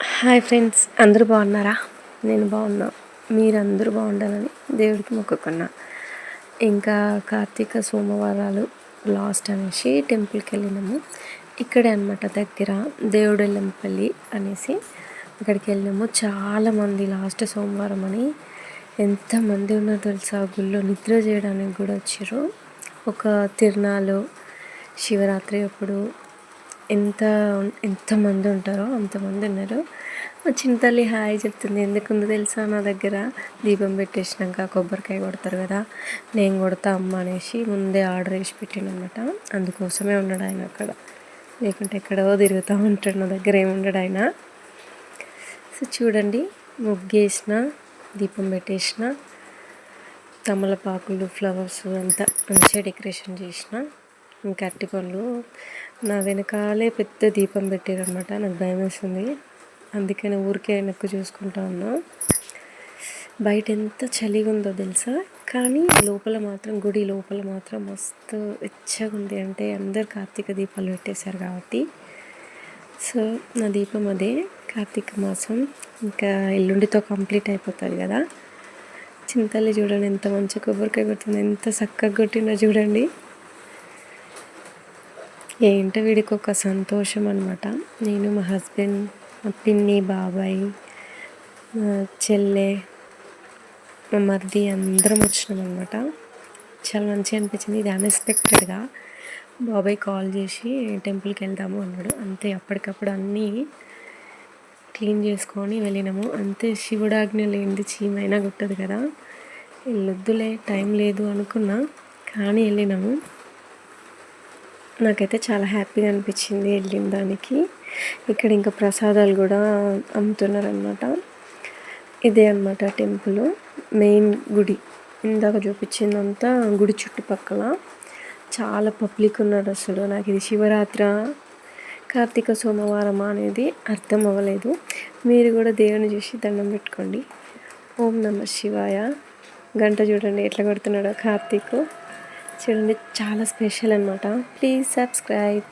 Hi friends అందరూ బాగున్నారా? నేను బాగున్నా. మీరందరూ బాగుండాలని దేవుడికి మొక్కుకున్నా. ఇంకా కార్తీక సోమవారాలు లాస్ట్ అనేసి టెంపుల్కి వెళ్ళినాము. ఇక్కడే అనమాట దగ్గర దేవుడెల్లంపల్లి అనేసి అక్కడికి వెళ్ళినాము. చాలామంది లాస్ట్ సోమవారం అని ఎంతమంది ఉన్నారో తెలుసా? గుళ్ళో నిద్ర చేయడానికి కూడా వచ్చారు. ఒక తిరునాలు శివరాత్రి అప్పుడు ఎంత ఎంతమంది ఉంటారో అంతమంది ఉన్నారు. మా చిన్న హాయ్ చెప్తుంది. ఎందుకుందో తెలుసా? నా దగ్గర దీపం పెట్టేసినాక కొబ్బరికాయ కొడతారు కదా నేను కొడతా అమ్మ అనేసి ముందే ఆర్డర్ వేసి పెట్టినమాట అందుకోసమే ఉన్నాడు ఆయన అక్కడ. లేకుంటే ఎక్కడో తిరుగుతూ ఉంటాడు నా దగ్గర ఏముండడు ఆయన. సో చూడండి ముగ్గేసిన దీపం పెట్టేసిన తమలపాకులు ఫ్లవర్స్ అంతా మంచిగా డెకరేషన్ చేసిన. ఇంకా అరటి పండ్లు నా వెనకాలే పెద్ద దీపం పెట్టారనమాట నాకు భయం వేస్తుంది అందుకని ఊరికే నొక్కు చూసుకుంటా ఉన్నా. బయట ఎంత చలిగా ఉందో తెలుసా? కానీ లోపల మాత్రం గుడి లోపల మాత్రం మస్తు వెచ్చగా ఉంది. అంటే అందరు కార్తీక దీపాలు పెట్టేశారు కాబట్టి. సో నా దీపం అదే. కార్తీక మాసం ఇంకా ఎల్లుండితో కంప్లీట్ అయిపోతుంది కదా. చింతల్లి చూడండి ఎంత మంచి కొబ్బరికాయ కొడుతుంది ఎంత చక్కగా కొట్టిందో చూడండి. ఏంటో వీడికి ఒక సంతోషం అనమాట నేను మా హస్బెండ్ మా పిన్ని బాబాయ్ మా చెల్లె మా మరిది అందరం వచ్చినాం అనమాట చాలా మంచిగా అనిపించింది. ఇది అన్ఎక్స్పెక్టెడ్గా బాబాయ్ కాల్ చేసి టెంపుల్కి వెళ్దాము అన్నాడు. అంతే అప్పటికప్పుడు అన్నీ క్లీన్ చేసుకొని వెళ్ళినాము. అంతే శివుడాజ్ఞ లేనిది చీమైనా గుట్టదు కదా. వెళ్ళొద్దులే టైం లేదు అనుకున్నా కానీ వెళ్ళినాము. నాకైతే చాలా హ్యాపీగా అనిపించింది వెళ్ళిన దానికి. ఇక్కడ ఇంకా ప్రసాదాలు కూడా అమ్ముతున్నారనమాట ఇదే అనమాట టెంపుల్. మెయిన్ గుడి. ఇందాక చూపించిందంతా గుడి చుట్టుపక్కల. చాలా పబ్లిక్ ఉన్నారు అసలు. నాకు ఇది శివరాత్ర కార్తీక సోమవారం అనేది అర్థం అవ్వలేదు. మీరు కూడా దేవుని చూసి దండం పెట్టుకోండి. ఓం నమ శివాయ. గంట చూడండి ఎట్లా కొడుతున్నాడో కార్తీక్. చూడండి చాలా స్పెషల్ అనమాట ప్లీజ్ సబ్స్క్రైబ్.